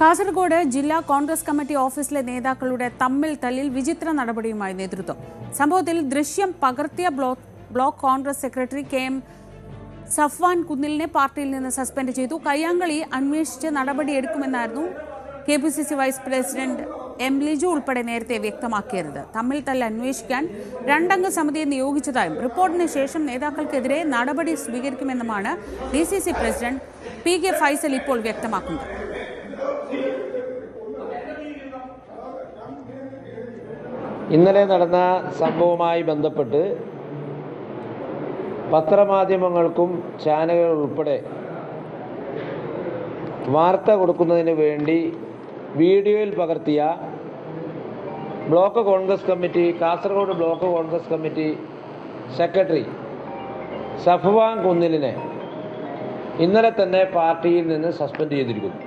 കാസർഗോഡ് ജില്ലാ കോൺഗ്രസ് കമ്മിറ്റി ഓഫീസിലെ നേതാക്കളുടെ തമ്മിൽ തല്ലിൽ വിചിത്ര നടപടിയുമായി നേതൃത്വം. സംഭവത്തിൽ ദൃശ്യം പകർത്തിയ block block Congress secretary K M Safwan കുന്നിലിനെ പാർട്ടിയിൽ നിന്ന് സസ്പെൻഡ് ചെയ്തു. കയ്യാങ്കളി അന്വേഷിച്ച് നടപടിയെടുക്കുമെന്നായിരുന്നു K P C C vice president M Liju ഉൾപ്പെടെ നേരത്തെ വ്യക്തമാക്കിയത്. തമ്മിൽ തല്ല് അന്വേഷിക്കാൻ രണ്ടംഗ സമിതിയെ നിയോഗിച്ചതായും റിപ്പോർട്ടിന് ശേഷം നേതാക്കൾക്കെതിരെ നടപടി സ്വീകരിക്കുമെന്നുമാണ് D C C president P K Faisal ഇപ്പോൾ വ്യക്തമാക്കുന്നത്. ഇന്നലെ നടന്ന സംഭവവുമായി ബന്ധപ്പെട്ട് പത്രമാധ്യമങ്ങൾക്കും ചാനലുകൾ ഉൾപ്പെടെ വാർത്ത കൊടുക്കുന്നതിന് വേണ്ടി വീഡിയോയിൽ പകർത്തിയ block Congress committee Kasaragod block Congress committee secretary Safwan കുന്നിലിനെ ഇന്നലെ തന്നെ പാർട്ടിയിൽ നിന്ന് സസ്പെൻഡ് ചെയ്തിരിക്കുന്നു.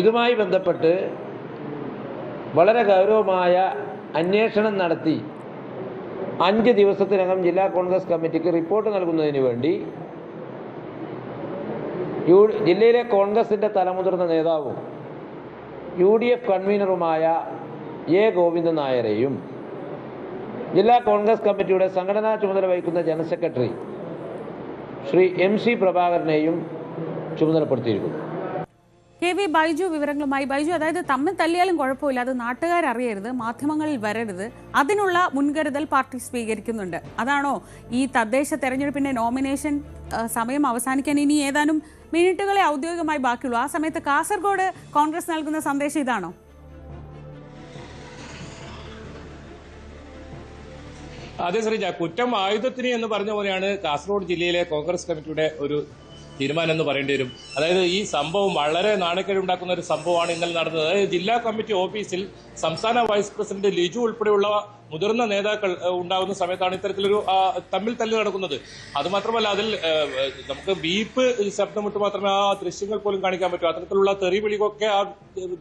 ഇതുമായി ബന്ധപ്പെട്ട് വളരെ ഗൗരവമായ അന്വേഷണം നടത്തി. അഞ്ച് ദിവസത്തിനകം ജില്ലാ കോൺഗ്രസ് കമ്മിറ്റിക്ക് റിപ്പോർട്ട് നൽകുന്നതിന് വേണ്ടി യു ജില്ലയിലെ കോൺഗ്രസിന്റെ തലമുതിർന്ന നേതാവും യു ഡി എഫ് കൺവീനറുമായ എ ഗോവിന്ദൻ നായരെയും ജില്ലാ കോൺഗ്രസ് കമ്മിറ്റിയുടെ സംഘടനാ ചുമതല വഹിക്കുന്ന general secretary Shri M C പ്രഭാകരനെയും ചുമതലപ്പെടുത്തിയിരിക്കുന്നു. കെ വി ബൈജു വിവരങ്ങളുമായി. ബൈജു അതായത് തമ്മിൽ തല്ലിയാലും കുഴപ്പമില്ല. അത് നാട്ടുകാരറിയരുത് മാധ്യമങ്ങളിൽ വരരുത്. അതിനുള്ള മുൻകരുതൽ പാർട്ടി സ്വീകരിക്കുന്നുണ്ട്. അതാണോ ഈ തദ്ദേശ തെരഞ്ഞെടുപ്പിന്റെ നോമിനേഷൻ സമയം അവസാനിക്കാൻ ഇനി ഏതാനും മിനിറ്റുകളെ ഔദ്യോഗികമായി ബാക്കിയുള്ളൂ. ആ സമയത്ത് കാസർഗോഡ് കോൺഗ്രസ് നൽകുന്ന സന്ദേശം ഇതാണോ? അതെ ശ്രീജ കുറ്റം ആയുധത്തിന് എന്ന് പറഞ്ഞ പോലെയാണ് കാസർഗോഡ് ജില്ലയിലെ കോൺഗ്രസ് കമ്മിറ്റിയുടെ ഒരു തീരുമാനം എന്ന് പറയേണ്ടി വരും. അതായത് ഈ സംഭവം വളരെ നാണക്കേടുണ്ടാക്കുന്ന ഒരു സംഭവമാണ് ഇന്നലെ നടന്നത്. അതായത് ജില്ലാ കമ്മിറ്റി ഓഫീസിൽ സംസ്ഥാന വൈസ് പ്രസിഡന്റ് ലിജു ഉൾപ്പെടെയുള്ള മുതിർന്ന നേതാക്കൾ ഉണ്ടാകുന്ന സമയത്താണ് ഇത്തരത്തിലൊരു തമ്മിൽ തല്ല് നടക്കുന്നത്. അതുമാത്രമല്ല അതിൽ നമുക്ക് ബീപ്പ് ശബ്ദമിട്ട് മാത്രമേ ആ ദൃശ്യങ്ങൾ പോലും കാണിക്കാൻ പറ്റൂ. അത്തരത്തിലുള്ള തെറി വിളികൊക്കെ ആ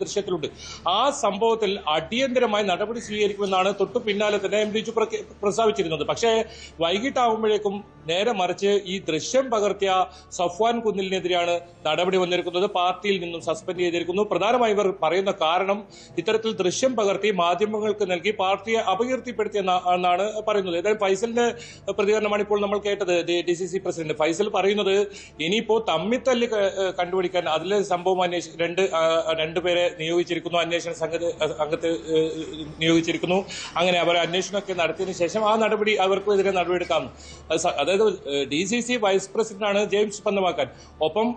ദൃശ്യത്തിലുണ്ട്. ആ സംഭവത്തിൽ അടിയന്തരമായി നടപടി സ്വീകരിക്കുമെന്നാണ് തൊട്ടു പിന്നാലെ തന്നെ എം പ്രഖ്യ- പ്രസ്താവിച്ചിരുന്നത്. പക്ഷേ വൈകിട്ടാവുമ്പോഴേക്കും നേരെ മറിച്ച് ഈ ദൃശ്യം പകർത്തിയ സഫ്വാൻ കുന്നിലിനെതിരെയാണ് നടപടി വന്നിരിക്കുന്നത്. പാർട്ടിയിൽ നിന്നും സസ്പെൻഡ് ചെയ്തിരിക്കുന്നു. പ്രധാനമായി ഇവർ പറയുന്ന കാരണം ഇത്തരത്തിൽ ദൃശ്യം പകർത്തി മാധ്യമങ്ങൾക്ക് നൽകി പാർട്ടിയെ അപകീർത്തിപ്പെടുത്തി എന്ന- എന്നാണ് പറയുന്നത്. ഏതായാലും ഫൈസലിന്റെ പ്രതികരണമാണ് ഇപ്പോൾ നമ്മൾ കേട്ടത്. D C C president. Faisal പറയുന്നത് ഇനിയിപ്പോ തമ്മിത്തല്ല് കണ്ടുപിടിക്കാൻ അതിലെ സംഭവം അന്വേഷിച്ച് രണ്ട് രണ്ടുപേരെ നിയോഗിച്ചിരിക്കുന്നു. അന്വേഷണ സംഘത്തെ അംഗത്തെ നിയോഗിച്ചിരിക്കുന്നു. അങ്ങനെ അവർ അന്വേഷണമൊക്കെ നടത്തിയതിനു ശേഷം ആ നടപടി അവർക്കെതിരെ നടപടിയെടുക്കാം. അതായത് ഡി സി സി വൈസ് പ്രസിഡന്റാണ് ജെയിംസ് പന്തമാക്കാൻ. ഒപ്പം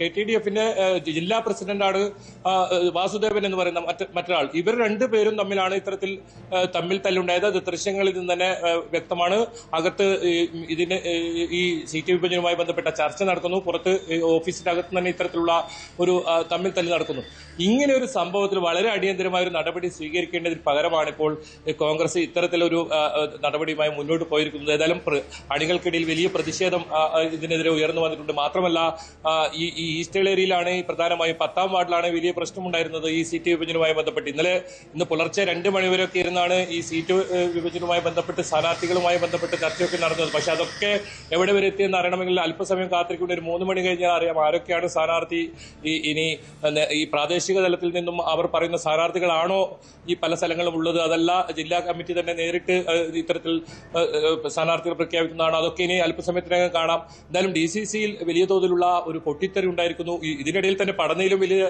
കെ ടി ഡി എഫിന്റെ ജില്ലാ പ്രസിഡന്റാണ് വാസുദേവൻ എന്ന് പറയുന്ന മറ്റ് മറ്റൊരാൾ. ഇവർ രണ്ടുപേരും തമ്മിലാണ് ഇത്തരത്തിൽ ആ, തമ്മിൽ തല്ലുണ്ടായത് അത് ദൃശ്യങ്ങളിൽ നിന്ന് തന്നെ വ്യക്തമാണ്. അകത്ത് ഇതിന് ഈ- സീറ്റ് വിഭജനവുമായി ബന്ധപ്പെട്ട ചർച്ച നടക്കുന്നു. പുറത്ത് ഓഫീസിന്റെ അകത്ത് തന്നെ ഇത്തരത്തിലുള്ള ഒരു തമ്മിൽ തല്ല് നടക്കുന്നു. ഇങ്ങനെ ഒരു സംഭവത്തിൽ വളരെ അടിയന്തരമായ ഒരു നടപടി സ്വീകരിക്കേണ്ടതിന് പകരമാണ് ഇപ്പോൾ കോൺഗ്രസ് ഇത്തരത്തിലൊരു നടപടിയുമായി മുന്നോട്ട് പോയിരിക്കുന്നത്. ഏതായാലും അണികൾക്കിടയിൽ വലിയ പ്രതിഷേധം ഇതിനെതിരെ ഉയർന്നു വന്നിട്ടുണ്ട്. മാത്രമല്ല ഈ ഈ ഈസ്റ്റേൺ ഏരിയയിലാണ് പ്രധാനമായും പത്താം വാർഡിലാണ് വലിയ പ്രശ്നമുണ്ടായിരുന്നത് ഈ സീറ്റ് വിഭജനവുമായി ബന്ധപ്പെട്ട്. ഇന്നലെ ഇന്ന് പുലർച്ചെ രണ്ട് മണിവരെയൊക്കെ ഇരുന്നാണ് ഈ സീറ്റ് വിഭജനവുമായി ബന്ധപ്പെട്ട് സ്ഥാനാർത്ഥികളുമായി ബന്ധപ്പെട്ട് ചർച്ചയൊക്കെ നടന്നത്. പക്ഷെ അതൊക്കെ എവിടെ വരെ എത്തിയെന്ന് അറിയണമെങ്കിൽ അല്പസമയം കാത്തിരിക്കേണ്ട ഒരു മൂന്ന് മണി കഴിഞ്ഞാൽ അറിയാം ആരൊക്കെയാണ് സ്ഥാനാർത്ഥി ഈ ഇനി ഈ പ്രാദേശിക തലത്തിൽ നിന്നും അവർ പറയുന്ന സ്ഥാനാർത്ഥികളാണോ ഈ പല സ്ഥലങ്ങളും ഉള്ളത്? അതല്ല ജില്ലാ കമ്മിറ്റി തന്നെ നേരിട്ട് ഇത്തരത്തിൽ സ്ഥാനാർത്ഥികൾ പ്രഖ്യാപിക്കുന്നതാണ്. അതൊക്കെ ഇനി അല്പസമയത്തിനകം കാണാം. എന്തായാലും ഡി സി സിയിൽ വലിയ തോതിലുള്ള ഒരു പൊട്ടിത്തെറി ഉണ്ടായിരിക്കുന്നു. ഇതിനിടയിൽ തന്നെ പഠനയിലും വലിയ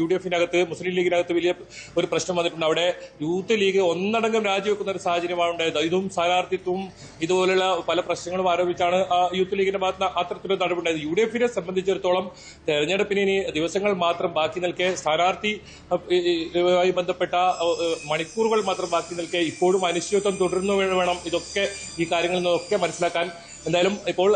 യു ഡി എഫിനകത്ത് മുസ്ലിം ലീഗിനകത്ത് വലിയ ഒരു പ്രശ്നം വന്നിട്ടുണ്ട്. അവിടെ യൂത്ത് ലീഗ് ഒന്നടങ്കം രാജിവെക്കുന്ന ഒരു സാഹചര്യമാണ് ഉണ്ടായത്. ഇതും സ്ഥാനാർത്ഥിത്വവും ഇതുപോലുള്ള പല പ്രശ്നങ്ങളും ആരോപിച്ചാണ് യൂത്ത് ലീഗിന്റെ ഭാഗത്ത് അത്തരത്തിലൊരു നടപടി യു ഡി എഫിനെ സംബന്ധിച്ചിടത്തോളം തെരഞ്ഞെടുപ്പിന് ഇനി ദിവസങ്ങൾ മാത്രം ബാക്കി നിൽക്കെ സ്ഥാനാർത്ഥി ഇതുമായി ബന്ധപ്പെട്ട മണിക്കൂറുകൾ മാത്രം ബാക്കി നിൽക്കെ ഇപ്പോഴും അനിശ്ചിതത്വം തുടരുന്നു വേണം. ഇതൊക്കെ ഈ കാര്യങ്ങളിൽ നിന്നൊക്കെ മനസ്സിലാക്കാൻ എന്തായാലും ഇപ്പോൾ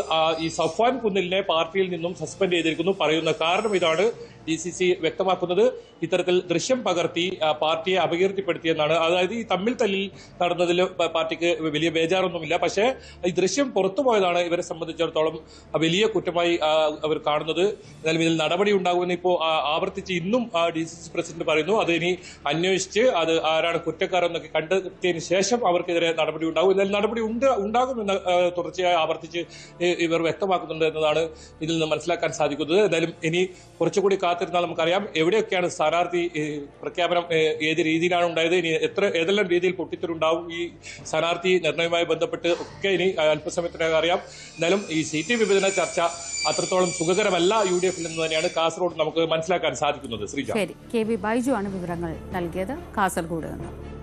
ഈ സഫ്വാൻ കുന്നിലിനെ പാർട്ടിയിൽ നിന്നും സസ്പെൻഡ് ചെയ്തിരിക്കുന്നു. പറയുന്ന കാരണം ഇതാണ് ഡി സി സി വ്യക്തമാക്കുന്നത്. ഇത്തരത്തിൽ ദൃശ്യം പകർത്തി പാർട്ടിയെ അപകീർത്തിപ്പെടുത്തിയെന്നാണ്. അതായത് ഈ തമ്മിൽ തല്ലിൽ നടന്നതിൽ പാർട്ടിക്ക് വലിയ ബേജാറൊന്നുമില്ല. പക്ഷേ ഈ ദൃശ്യം പുറത്തു പോയതാണ് ഇവരെ സംബന്ധിച്ചിടത്തോളം വലിയ കുറ്റമായി അവർ കാണുന്നത്. എന്നാലും ഇതിൽ നടപടി ഉണ്ടാകുമെന്ന് ഇപ്പോൾ ആവർത്തിച്ച് ഇന്നും ഡി സി സി പ്രസിഡന്റ് പറയുന്നു. അത് ഇനി അന്വേഷിച്ച് അത് ആരാണ് കുറ്റക്കാരെന്നൊക്കെ കണ്ടെത്തിയതിനു ശേഷം അവർക്കെതിരെ നടപടി ഉണ്ടാകും. എന്നാൽ നടപടി ഉണ്ട് ഉണ്ടാകുമെന്ന് തുടർച്ചയായി ആവർത്തിച്ചു ആവർത്തിച്ച് ഇവർ വ്യക്തമാക്കുന്നുണ്ട് എന്നതാണ് ഇതിൽ നിന്ന് മനസ്സിലാക്കാൻ സാധിക്കുന്നത്. എന്തായാലും ഇനി കുറച്ചുകൂടി കാത്തിരുന്നാൽ നമുക്കറിയാം എവിടെയൊക്കെയാണ് സ്ഥാനാർത്ഥി പ്രഖ്യാപനം ഏത് രീതിയിലാണ് ഉണ്ടായത്. ഇനി എത്ര ഏതെല്ലാം രീതിയിൽ പൊട്ടിത്തെറുണ്ടാവും ഈ സ്ഥാനാർത്ഥി നിർണയവുമായി ബന്ധപ്പെട്ട് ഒക്കെ ഇനി അല്പസമയത്തിനകം അറിയാം. എന്നാലും ഈ സീറ്റ് വിഭജന ചർച്ച അത്രത്തോളം സുഖകരമല്ല യു ഡി എഫിൽ നിന്ന് തന്നെയാണ് കാസർഗോഡ് നമുക്ക് മനസ്സിലാക്കാൻ സാധിക്കുന്നത്. ശ്രീജ. ശരി. കെ വി ബൈജു ആണ് വിവരങ്ങൾ നൽകിയത്. കാസർഗോഡ് നിന്ന്.